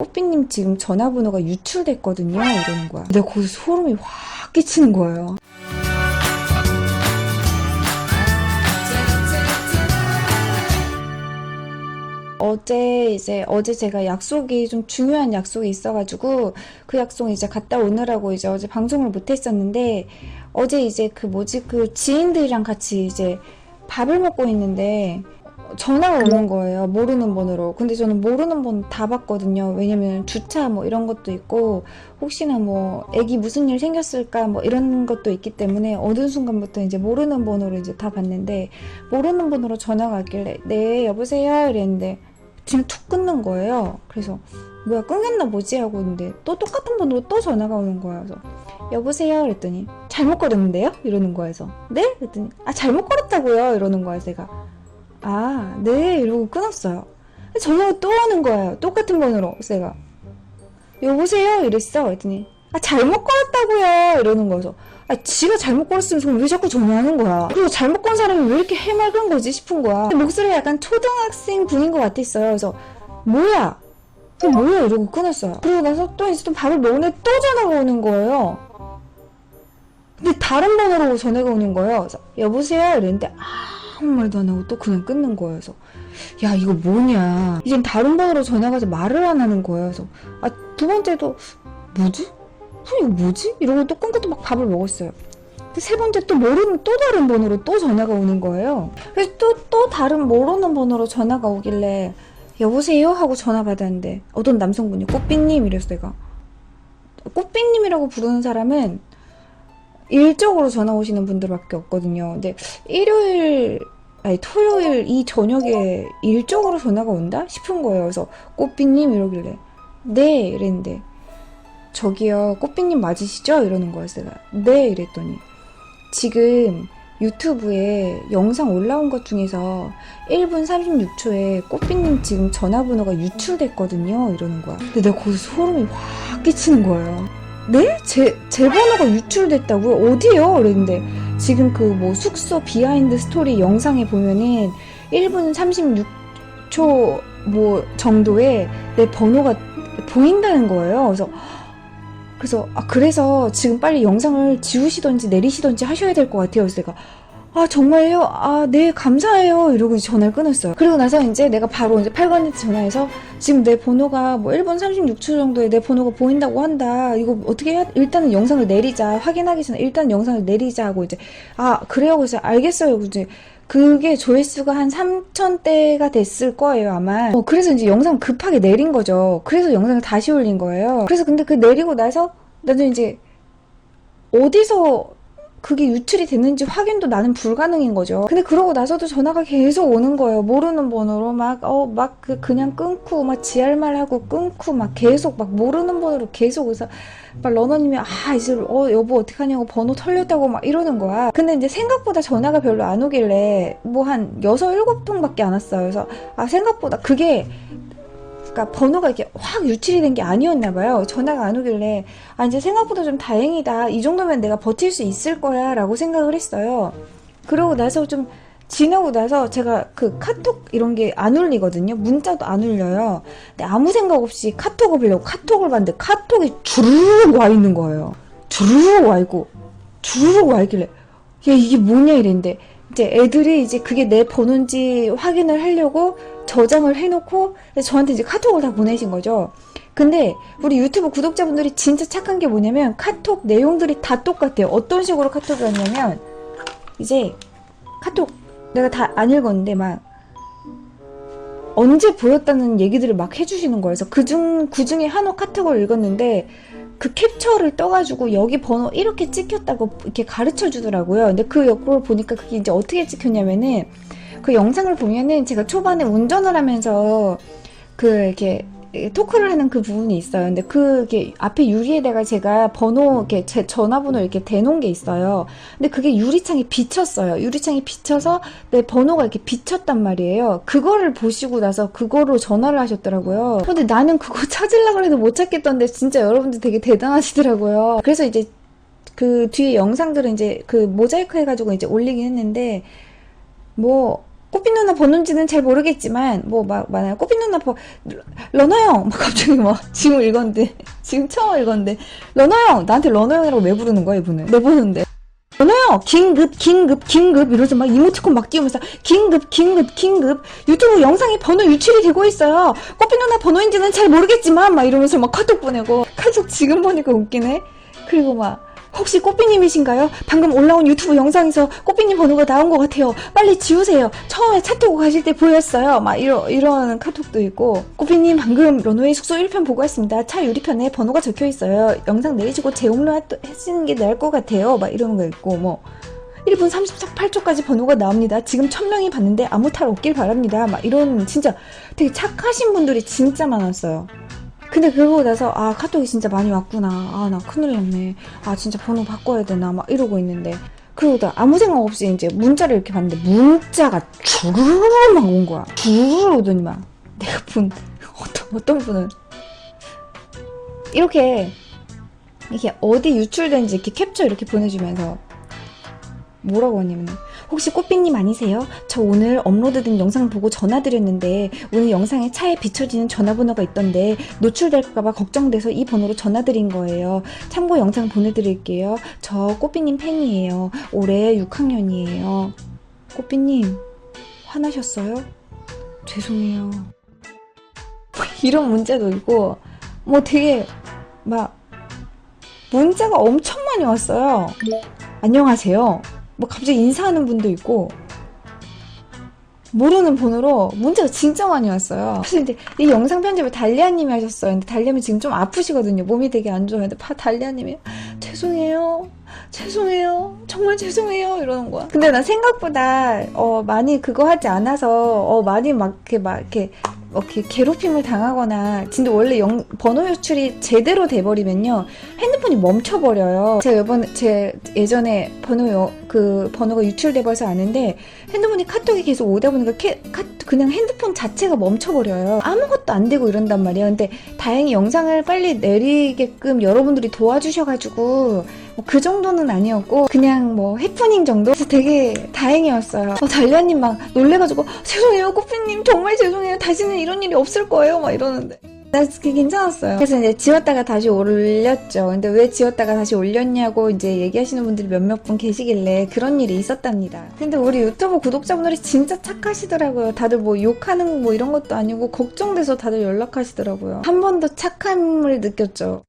꽃비님 지금 전화번호가 유출됐거든요. 이러는 거야. 내가 거기서 소름이 확 끼치는 거예요. 어제 이제 어제 제가 약속이 좀 중요한 약속이 있어가지고 그 약속 이제 갔다 오느라고 이제 어제 방송을 못했었는데 어제 이제 그 뭐지 그 지인들이랑 같이 이제 밥을 먹고 있는데 전화가 오는 거예요. 모르는 번호로. 근데 저는 모르는 번호 다 봤거든요. 왜냐면 주차 뭐 이런 것도 있고 혹시나 뭐 애기 무슨 일 생겼을까 뭐 이런 것도 있기 때문에 어느 순간부터 이제 모르는 번호로 이제 다 봤는데 모르는 번호로 전화가 왔길래 네 여보세요 이랬는데 그냥 툭 끊는 거예요. 그래서 뭐야 끊겼나 뭐지 하고 있는데 또 똑같은 번호로 또 전화가 오는 거예요. 그래서 여보세요 그랬더니 잘못 걸었는데요? 이러는 거예요. 그래서 네? 그랬더니 아 잘못 걸었다고요? 이러는 거예요. 제가 아, 네, 이러고 끊었어요. 전화가 또 오는 거예요. 똑같은 번호로. 내가, 여보세요? 이랬어. 그랬더니, 아, 잘못 걸었다고요. 이러는 거여서. 아, 지가 잘못 걸었으면 저왜 자꾸 전화하는 거야? 그리고 잘못 건 사람이 왜 이렇게 해맑은 거지 싶은 거야. 목소리가 약간 초등학생 분인 것 같았어요. 그래서, 뭐야? 그 뭐야? 이러고 끊었어요. 그리고 나서 또 이제 또 밥을 먹는데 또 전화가 오는 거예요. 근데 다른 번호로 전화가 오는 거예요. 그래서, 여보세요? 이랬는데, 아 무 말도 안 하고 또 그냥 끊는 거예요. 그래서 야 이거 뭐냐. 이젠 다른 번호로 전화 가서 말을 안 하는 거예요. 그래서 아 두 번째도 뭐지? 어, 이거 뭐지? 이러고 또 끊고 또 막 밥을 먹었어요. 세 번째 또 모르는 또 다른 번호로 또 전화가 오는 거예요. 그래서 또 또 다른 모르는 번호로 전화가 오길래 여보세요 하고 전화 받았는데 어떤 남성분이 꽃비님 이랬어 내가 꽃비님이라고 부르는 사람은 일적으로 전화 오시는 분들밖에 없거든요. 근데 일요일 아니 토요일 이 저녁에 일적으로 전화가 온다 싶은 거예요. 그래서 꽃비님 이러길래 네 이랬는데 저기요 꽃비님 맞으시죠? 이러는. 제가 네 이랬더니 지금 유튜브에 영상 올라온 것 중에서 1분 36초에 꽃비님 지금 전화번호가 유출됐거든요. 이러는 거야. 근데 내가 거기서 소름이 확 끼치는 거예요. 네? 제, 제 번호가 유출됐다고요? 어디요? 그랬는데 지금 그 뭐 숙소 비하인드 스토리 영상에 보면은 1분 36초 뭐 정도에 내 번호가 보인다는 거예요. 그래서 그래서 아 그래서 지금 빨리 영상을 지우시던지 내리시던지 하셔야 될 것 같아요. 그래서 내가 아 정말요? 아 네 감사해요 이러고 전화를 끊었어요. 그리고 나서 이제 내가 바로 이제 8번한테 전화해서 지금 내 번호가 뭐 1분 36초 정도에 내 번호가 보인다고 한다. 이거 어떻게 해야 일단은 영상을 내리자. 확인하기 전에 일단 영상을 내리자 하고 이제 아 그래요. 그래서 알겠어요. 이제 그게 조회수가 한 3,000대가 됐을 거예요, 아마. 어, 그래서 이제 영상 급하게 내린 거죠. 그래서 영상을 다시 올린 거예요. 그래서 근데 그 내리고 나서 나도 이제 어디서 그게 유출이 됐는지 확인도 나는 불가능인 거죠. 근데 그러고 나서도 전화가 계속 오는 거예요. 모르는 번호로 막, 어, 막 그, 그냥 끊고, 막 지할말 하고 끊고, 막 계속 막 모르는 번호로 계속 그래서 막 러너님이, 아, 이제, 어, 여보 어떡하냐고 번호 털렸다고 막 이러는 거야. 근데 이제 생각보다 전화가 별로 안 오길래 뭐 한 여섯, 일곱 통밖에 안 왔어요. 그래서, 아, 생각보다 그게 그러니까 번호가 이렇게 확 유출이 된 게 아니었나 봐요. 전화가 안 오길래 아 이제 생각보다 좀 다행이다. 이 정도면 내가 버틸 수 있을 거야라고 생각을 했어요. 그러고 나서 좀 지나고 나서 제가 그 카톡 이런 게 안 울리거든요. 문자도 안 울려요. 근데 아무 생각 없이 카톡을 보려고 카톡을 봤는데 카톡이 주르륵 와 있는 거예요. 주르륵 와 있고 주르륵 와 있길래 야 이게 뭐냐 이랬는데 이제 애들이 이제 그게 내 번호인지 확인을 하려고 저장을 해놓고 저한테 이제 카톡을 다 보내신 거죠. 근데 우리 유튜브 구독자분들이 진짜 착한 게 뭐냐면 카톡 내용들이 다 똑같아요. 어떤 식으로 카톡이 왔냐면 이제 카톡 내가 다 안 읽었는데 막 언제 보였다는 얘기들을 막 해주시는 거예요. 그래서 그중 그중에 한호 카톡을 읽었는데 그 캡처를 떠가지고 여기 번호 이렇게 찍혔다고 이렇게 가르쳐 주더라고요. 근데 그 역을 보니까 그게 이제 어떻게 찍혔냐면은 그 영상을 보면은 제가 초반에 운전을 하면서 그 이렇게 토크를 하는 그 부분이 있어요. 근데 그게 앞에 유리에다가 제가 번호 이렇게 제 전화번호 이렇게 대놓은 게 있어요. 근데 그게 유리창에 비쳤어요. 유리창에 비쳐서 내 번호가 이렇게 비쳤단 말이에요. 그거를 보시고 나서 그거로 전화를 하셨더라고요. 근데 나는 그거 찾으려고 해도 못 찾겠던데 진짜 여러분들 되게 대단하시더라고요. 그래서 이제 그 뒤에 영상들은 이제 그 모자이크 해가지고 이제 올리긴 했는데 뭐 꽃빛 누나 번호인지는 잘 모르겠지만 뭐 막 많아요. 꽃빛 누나 번 러너 형! 막 갑자기 막 지금 읽었는데 지금 처음 읽었는데 러너 형! 나한테 러너 형이라고 왜 부르는 거야 이분은 내 번호인데 러너 형! 긴급 긴급 긴급 이러면서 막 이모티콘 막 띄우면서 긴급 긴급 긴급 유튜브 영상에 번호 유출이 되고 있어요. 꽃빛 누나 번호인지는 잘 모르겠지만 막 이러면서 막 카톡 보내고 카톡 지금 보니까 웃기네. 그리고 막 혹시 꽃비님이신가요? 방금 올라온 유튜브 영상에서 꽃비님 번호가 나온 것 같아요. 빨리 지우세요. 처음에 차 타고 가실 때 보였어요. 막 이러, 이런 카톡도 있고. 꽃비님 방금 런웨이 숙소 1편 보고 왔습니다. 차 유리편에 번호가 적혀 있어요. 영상 내리시고 재업로 하- 하시는 게 나을 것 같아요. 막 이런 거 있고 뭐. 1분 38초까지 번호가 나옵니다. 지금 1000명이 봤는데 아무 탈 없길 바랍니다. 막 이런 진짜 되게 착하신 분들이 진짜 많았어요. 근데 그러고 나서 아 카톡이 진짜 많이 왔구나. 아 나 큰일 났네. 아 진짜 번호 바꿔야 되나? 막 이러고 있는데. 그러고 나 아무 생각 없이 이제 문자를 이렇게 봤는데 문자가 주르르 막온 거야. 주르르 오더니 막 내가 본 어떤 어떤 분은 이렇게 이게 어디 유출된지 이렇게 캡처 이렇게 보내주면서 뭐라고 하냐면 혹시 꽃비님 아니세요? 저 오늘 업로드된 영상 보고 전화드렸는데 오늘 영상에 차에 비춰지는 전화번호가 있던데 노출될까봐 걱정돼서 이 번호로 전화드린 거예요. 참고 영상 보내드릴게요. 저 꽃비님 팬이에요. 올해 6학년이에요. 꽃비님 화나셨어요? 죄송해요. 이런 문자도 있고 뭐 되게 막 문자가 엄청 많이 왔어요. 안녕하세요. 뭐 갑자기 인사하는 분도 있고 모르는 번호로 문자가 진짜 많이 왔어요. 그래서 이제 이 영상 편집을 달리아님이 하셨어요. 근데 달리아님이 지금 좀 아프시거든요. 몸이 되게 안 좋아요. 근데 파 달리아님이 죄송해요. 죄송해요. 정말 죄송해요. 이러는 거야. 근데 나 생각보다 어 많이 그거 하지 않아서 어 많이 막 이렇게 막 이렇게 뭐 이렇게 괴롭힘을 당하거나 진짜 원래 영, 번호 유출이 제대로 돼버리면요 핸드폰이 멈춰버려요. 제가 이번 제 예전에 번호 요- 그 번호가 유출돼버려서 아는데 핸드폰이 카톡이 계속 오다 보니까 캐, 카, 그냥 핸드폰 자체가 멈춰버려요. 아무것도 안 되고 이런단 말이에요. 근데 다행히 영상을 빨리 내리게끔 여러분들이 도와주셔가지고 뭐 그 정도는 아니었고 그냥 뭐 해프닝 정도? 그래서 되게 다행이었어요. 어, 달리아님 막 놀래가지고 죄송해요 꽃피님 정말 죄송해요 다시 는 이런 일이 없을 거예요 막 이러는데 나 그게 괜찮았어요. 그래서 이제 지웠다가 다시 올렸죠. 근데 왜 지웠다가 다시 올렸냐고 이제 얘기하시는 분들이 몇몇 분 계시길래 그런 일이 있었답니다. 근데 우리 유튜브 구독자분들이 진짜 착하시더라고요. 다들 뭐 욕하는 뭐 이런 것도 아니고 걱정돼서 다들 연락하시더라고요. 한 번 더 착함을 느꼈죠.